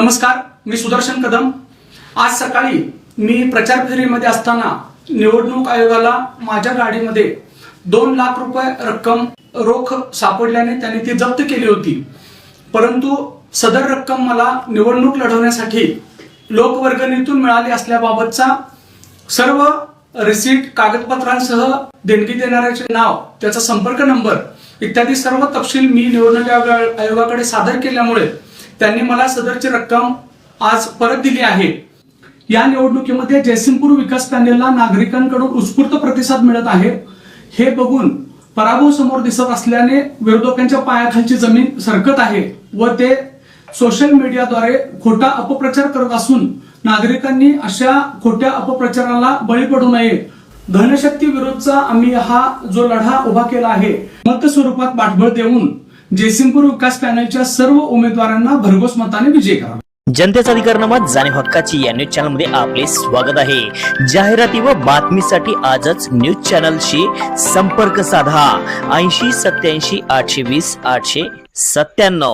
नमस्कार मी सुदर्शन कदम. आज सकाळी मी प्रचार फेरीमध्ये असताना निवडणूक आयोगाला माझ्या गाडीमध्ये दोन लाख रुपये रक्कम रोख सापडल्याने त्यांनी ती जप्त केली होती. परंतु सदर रक्कम मला निवडणूक लढवण्यासाठी लोकवर्गणीतून मिळाली असल्याबाबतचा सर्व रिसीट कागदपत्रांसह देणगी देणाऱ्याचे नाव त्याचा संपर्क नंबर इत्यादी सर्व तपशील मी निवडणूक आयोगाकडे सादर केल्यामुळे त्यांनी मला सदरची रक्कम आज परत दिली आहे. या निवडणुकीमध्ये जयसिंगपूर विकास पॅनेलला नागरिकांकडून उत्स्फूर्त प्रतिसाद मिळत आहे. हे बघून पराभव समोर दिसत असल्याने विरोधकांच्या पायाखालची जमीन सरकत आहे व ते सोशल मीडियाद्वारे खोटा अपप्रचार करत असून नागरिकांनी अशा खोट्या अपप्रचाराला बळी पडू नये. धनशक्ती विरोधचा आम्ही हा जो लढा उभा केला आहे मत स्वरूपात पाठबळ देऊन जयसिंगपूर विकास पॅनलच्या सर्व उमेदवारांना भरघोस मताने विजय करा. जनतेचा अधिकारनामा जाणीव हक्काची या न्यूज चॅनलमध्ये आपले स्वागत आहे. जाहिराती व बातमीसाठी आजच न्यूज चॅनलशी संपर्क साधा. ऐंशी सत्याऐंशी आठशे वीस आठशे सत्त्याण्णव.